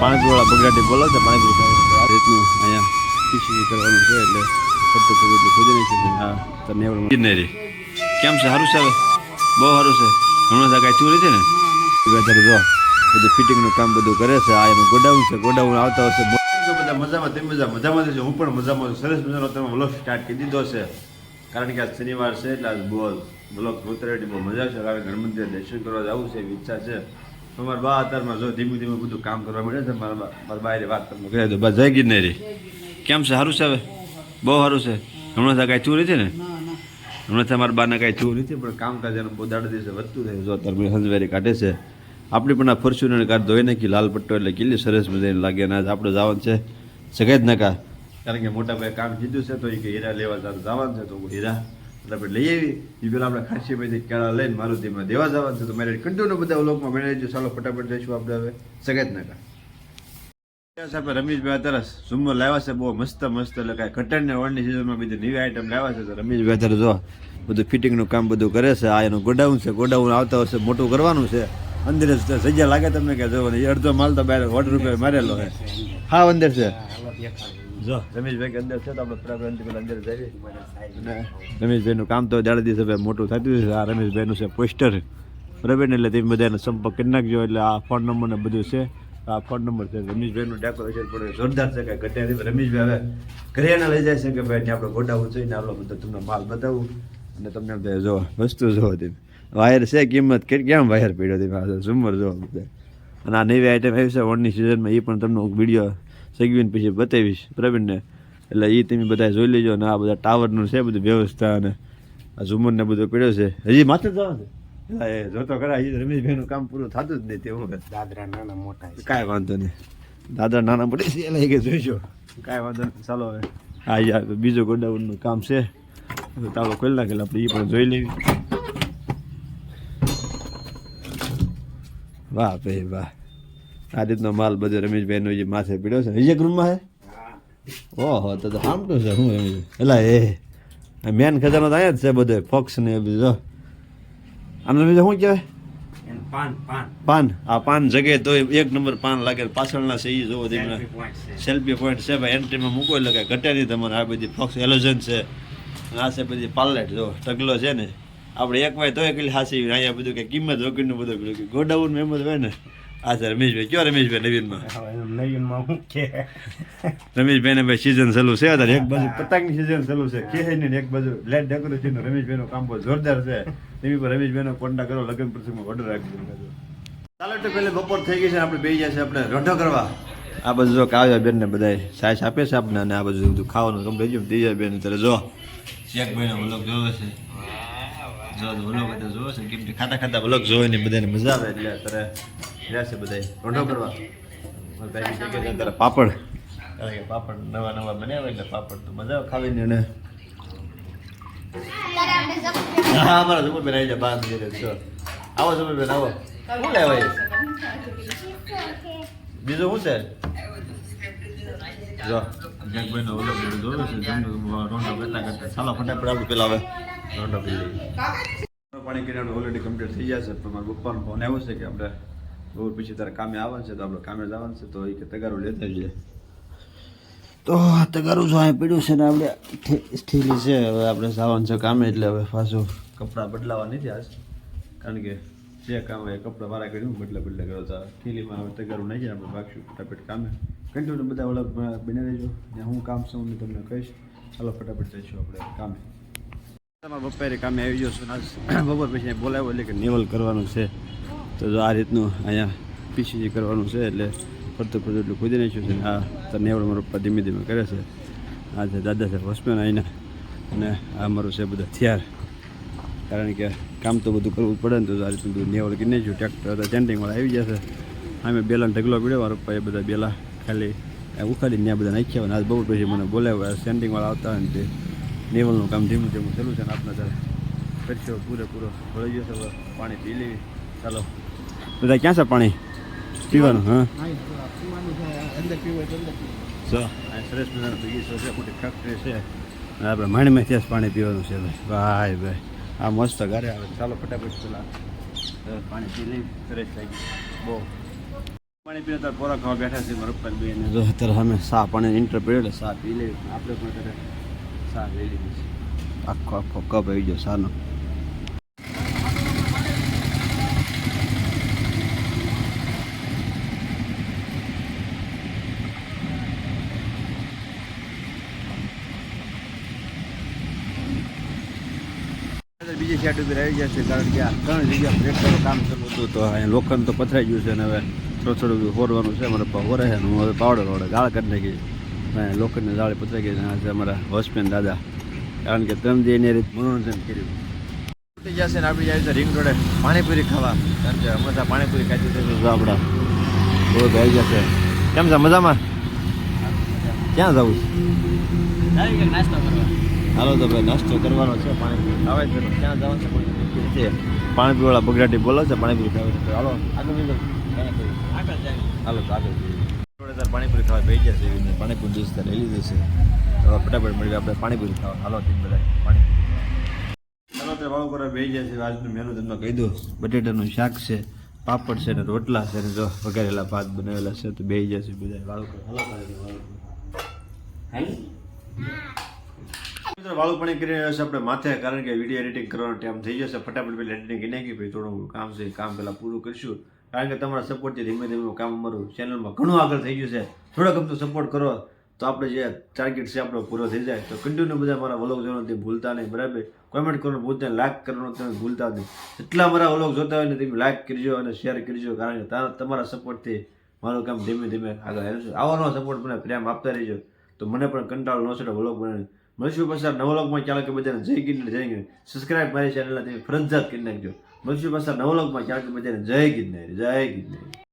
પાણીપુરીવાળા બગડાટી બોલો છે પાણીપુરી આ રીતનું અહીંયા પીસી કરવાનું છે એટલે ફરતું ફરતું એટલે નહીં છે હા તમને એવું ગિરનેરી. કેમ છે? સારું છે બહુ સારું છે. હમણાં તો કાંઈ ચોરી છે ને? વેધર જો બધું ફિટિંગનું કામ બધું કરે છે આ એનું ગોડાઉન છે ગોડાઉન આવતા હશે બધા મજામાં તેમ બધા મજામાં છે હું પણ મજામાં છું. સરસ મજાનો તમે વ્લોગ સ્ટાર્ટ કરી દીધો છે. કારણ કે આજ શનિવાર છે એટલે આજ બહુ બ્લોક ઉતરેટી બહુ મજા છે કારણ કે ગણપતિ દર્શન કરવા જવું છે ઈચ્છા છે. તમારા બા અત્યારમાં જો ધીમે ધીમે બધું કામ કરવા મળે છે મારા બા- મારા બાયરે વાત તમને કહી દો બસ જય ગિરનેરી. કેમ છે સારું છે હવે? બહુ સારું છે. હમણાં ત્યાં કાંઈ ચોરી છે ને? હમણાં તમારા બાને કાંઈ થયું નથી પણ કામકાજ એનું બહુ દાડા દિવસે વધતું થાય જો અત્યારે હંસવેરી કાઢે છે. આપણે પણ આ ફોર્ચ્યુનર કાર ધોઈ નાખી લાલ પટ્ટો એટલે કેટલી સરસ મજાની લાગે અને આજ આપણે જવાનું છે સગાઈ જ નકા. કારણ કે મોટા ભાઈ કામ કીધું છે તો એ કે હીરા લેવા જવાનું જવાનું છે તો હીરા એટલે આપણે લઈ આવી. એ પેલા આપણે ખાસી ભાઈ કેળા લઈને મારુતિમાં દેવા જવાનું છે. તો મારે કન્ટિન્યુ બધા લોકમાં મેરેજ ચાલો ફટાફટ જઈશું આપણે હવે સગત જ સાહેબ રમેશભાઈ અત્યારે ઝુમ્મર લાવ્યા છે. બહુ મસ્ત મસ્ત એટલે કાંઈ કટન ને ઓળની સિઝનમાં બધી નવી આઈટમ લાવ્યા છે. તો રમેશભાઈ અત્યારે જો બધું ફિટિંગનું કામ બધું કરે છે. આ એનું ગોડાઉન છે. ગોડાઉન આવતા વર્ષે મોટું કરવાનું છે. અંદર સજ્જા લાગે તમને કે જો અડધો માલ તો બહાર વોટર રૂપિયા મારેલો હા, અંદર છે. જો. રમેશભાઈ કે અંદર છે તો આપણે ફટાફટ અંદર જઈએ. અને રમેશભાઈનું કામ તો દાડે દિવસે ભાઈ મોટું થતું છે. આ રમેશભાઈનું છે પોસ્ટર. બરાબર ને? એટલે તમે બધાનો સંપર્ક કરી નાખજો. એટલે આ ફોન નંબર ને બધું છે. આ ફોન નંબર છે. રમેશભાઈનું ડેકોરેશન પણ જોરદાર છે. કે ઘટે રમેશભાઈ હવે ઘરેના લઈ જાય છે કે ભાઈ ત્યાં આપણે ગોડાવું છે ને આપણો બધો તમને માલ બતાવું. અને તમને બધા જો વસ્તુ જો તમે વાયર છે કિંમત કે કેમ વાયર પડ્યો તમે? ઝુમર જો. બધા અને આ નવી આઈટમ આવી છે. વનની સિઝનમાં એ પણ તમને વીડિયો સગવીને પછી બતાવીશ પ્રવીણને. એટલે એ તમે બધા જોઈ લેજો અને આ બધા ટાવરનું છે બધું વ્યવસ્થા અને આ ઝુમરને બધું પડ્યો છે. હજી માથે જ જવાનું છે? એટલે એ જોતો ખરા હજી રમેશભાઈનું કામ પૂરું થતું જ નહીં તેવું દાદરા નાના મોટા છે. કાંઈ વાંધો નહીં. દાદા નાના પડે છે એટલે કે જોઈજો કાંઈ વાંધો નહીં ચાલો હવે. હા યાર બીજો ગોડાઉનનું કામ છે. તો તાળો ખોલી નાખેલ આપણે એ પણ જોઈ લેવી. વાહ ભાઈ વાહ. આ રીતનો માલ બધો રમેશભાઈનો જે માથે પીડ્યો છે. હજી એક રૂમમાં છે ઓહો તો તો સામટું છે હું એમ એલા એ મેન ખજાનો તો અહીંયા જ છે બધો ફોક્સ ને બધું આમ રમેશ શું કહેવાય? પાન પાન. પાન. આ પાન જગે તો એક નંબર પાન લાગે પાછળના છે એ જોવો તમે Selfie point છે. સેલ્ફી પોઈન્ટ છે ભાઈ એન્ટ્રીમાં મૂકો એટલે કાંઈ ઘટે નહીં તમારે આ બધી ફોક્સ એલોઝન છે. આ છે બધી પાર્લેટ જો. ઢગલો છે ને. આપણે એક વાર તો એક હાસી. અહીંયા બધું કે કિંમત વગરનું બધું ગોડાઉન એમ જ હોય ને. આ છે રમેશભાઈ કયો રમેશભાઈ નવીનમાં નવીનમાં હું કે રમેશભાઈને ભાઈ સિઝન ચાલુ છે અત્યારે એક બાજુ પતંગની સિઝન ચાલુ છે કે ને એક બાજુ લાઇટ ડેકોરેશન રમેશભાઈનું કામ બહુ જોરદાર છે તેની પર રમેશભાઈનો કોન્ટેક્ટ કરો લગ્ન પ્રસંગમાં ઓર્ડર રાખી દીધો ચાલો તો પેલે બપોર થઈ ગઈ છે આપણે બે જાય છે આપણે રોઢો કરવા આ બધું જો કાવ્યા બેન ને બધા સાઈસ આપે છે આપણે અને આ બધું બધું ખાવાનું કમ્પ્લીટ ગયું દીજા બેન ત્યારે જો શેખભાઈનો વ્લોગ જોવે છે જો વ્લોગ બધા જોવે છે કેમ કે ખાતા ખાતા વ્લોગ જોવે ને બધાને મજા આવે એટલે અત્યારે રહેશે બધા રોઢો કરવા. પાપડ કારણ કે પાપડ. નવા નવા બનાવે એટલે પાપડ તો મજા આવે ખાવીને એને હા અમારા બેન આવી જાય બાર નીકળે છો. આવો જમુબેન આવો. શું લેવાય? બીજું શું છે? જો ઓલો બધું જોયું છે જમનું રોંડો કેટલા કરતા? ચાલો ફટાફટ આપણે પેલા હવે રોંડો પી લઈએ. પાણી કરીને ઓલરેડી કમ્પ્લીટ થઈ જશે પણ મારા પપ્પાનો ફોન આવ્યો છે કે આપણે બહુ પછી તારે કામે આવવાનું છે તો આપણે કામે જવાનું છે તો એ કે તગારું લેતા જઈએ. તો આ તગારું જો અહીં પડ્યું છે ને આપણે ઠીલી છે હવે આપણે જવાનું છે કામે એટલે હવે પાછું કપડાં બદલાવા નથી આજ. કારણ કે જે કામ હોય કપડાં મારા કર્યું બદલે બદલે કર્યો તો ઠીલીમાં હવે તગારું નાખીને આપણે ભાગશું ફટાફટ કામે. કન્ટિન્યુ બધા ઓલા બને રહેજો. ને હું કામ છું હું તમને કહીશ. ચાલો ફટાફટ જઈશું આપણે કામે. તમારા બપોરે કામે આવી ગયો છું આજ. બપોર પછી બોલાવ્યો એટલે કે નેવલ કરવાનું છે. તો આ રીતનું અહીંયા પીસીજી કરવાનું છે એટલે ફરતું ફરતું એટલું કૂદી નાખ્યું છે આ તો મારો પપ્પા ધીમે ધીમે કરે છે. આ છે દાદા સાહેબ હોસ્પિટલ અહીંના અને આ મારું છે બધા હથિયાર. કારણ કે કામ તો બધું કરવું પડે ને તો આ રીતનું બધું નેવડ કરી નાખ્યું. ટ્રેક્ટર હતા ચેન્ટિંગવાળા આવી જશે અમે બેલાનો ઢગલો પીડ્યો, મારા પપ્પાએ બધા બેલા ખાલી ઉખાડીને ત્યાં બધા નાખ્યા હોય ને આજ બહુ પછી મને બોલાવ્યા સેન્ટિંગવાળા આવતા હોય ને તે નેવલનું કામ ધીમું ધીમું ચાલુ છે ને આપણા ત્યારે કરશો પૂરેપૂરો વળી છે, પાણી પી લેવી. ચાલો બધા ક્યાં છે પાણી? પીવાનું, હા? આ સરસ મજાનો બગીચો છે ફેક્ટરી છે. આપણે માણીમાંથી જ પાણી પીવાનું છે. ભાઈ ભાઈ. ભાઈ આ મસ્ત ઘરે આવે. ચાલો, ફટાફટ પેલા પાણી પી લઈ સરસ ગયું બહુ. પાણી પીને ત્યારે પોરા ખાવા બેઠા છે મારા બેન જો, અત્યારે અમે સા પાણી ઇન્ટર એટલે સા પી લે આપણે પણ અત્યારે સા લઈ લીધી આખો આખો કપ આવી ગયો, સાનો. બીજી સાઈડ ઉપર આવી જશે કારણ કે આ ત્રણ જગ્યા ટ્રેક્ટરો કામ કરવું હતું તો અહીંયા લોખંડ તો પથરાઈ ગયું છે અને હવે થોડું થોડું હોરવાનું છે અમારે હોરે છે હું હવે પાવડર વડે ગાળ કરી નાખી. લોખંડની જાળી પથરાઈ ગઈ છે અમારા વોચમેન દાદા કારણ કે ત્રણ દી એની રીત મનોરંજન કર્યું. તૂટી જશે ને આપણી જાય રિંગ રોડે પાણીપુરી ખાવા કારણ કે હમણાં પાણીપુરી ખાતી થશે જો આપણા બહુ આવી જશે કેમ છે? મજામાં? ક્યાં જવું હાલો તો ભાઈ નાસ્તો કરવાનો છે પાણીપુરી આવે છે ક્યાં જવાનું છે કોઈ છે પાણીપુરીવાળા બગડાટી બોલો છે પાણીપુરી ખાવા છે. હાલો આગળ નીકળ. હાલો તો આગળ તાર પાણીપુરી ખાવા બેસી જશે એવી પાણીપુરી ડીશ તાર લઈ લીધી છે ફટાફટ મળી આપણે પાણીપુરી ખાવા. હાલો ટીમ બધા પાણી ચાલો તે વાળો કરવા બેસી જાય આજનું મેનુ તમને કહી દો બટેટાનું શાક છે પાપડ છે ને રોટલા છે ને જો વઘારેલા ભાત બનાવેલા છે તો બેસી જશે બધા વાળો હાલો કરો. મિત્રો, વાળું પણ કરી રહ્યો છે આપણે માથે, કારણ કે વીડિયો એડિટિંગ કરવાનો ટાઈમ થઈ જશે ફટાફટ પેલા એડિટિંગ કરી નાખી, પછી થોડું કામ છે, કામ પહેલાં પૂરું કરીશું. કારણ કે તમારા સપોર્ટથી ધીમે ધીમે કામ અમારું ચેનલમાં ઘણું આગળ થઈ ગયું છે. થોડોક અમથો સપોર્ટ કરો, તો આપણે જે ટાર્ગેટ છે આપણો પૂરો થઈ જાય. તો કન્ટિન્યુ બધા મારા વલોગ જોવાનું ભૂલતા નહીં, બરાબર? કોમેન્ટ કરવાનું ભૂલતા નહીં કરવાનું તમે ભૂલતા નહીં. જેટલા મારા વલોગ જોતા હોય ને તમે લાઈક કરજો અને શેર કરજો, કારણ કે તમારા સપોર્ટથી મારું કામ ધીમે ધીમે આગળ આવશે આવવાનો સપોર્ટ મને પ્રેમ આપતા રહેજો. તો મને પણ કંટાળો ન છે વલોગ બનાવી મળશું પાછા નવા વ્લોગમાં ચાલો કે બધાને જય ગિરનાર જય ગિરનાર સબસ્ક્રાઈબ મારી ચેનલને તમે ફરજિયાત કરી નાખજો. મળશું પાછા નવા વ્લોગમાં ચાલો કે બધાને જય ગિરનાર જય ગિરનાર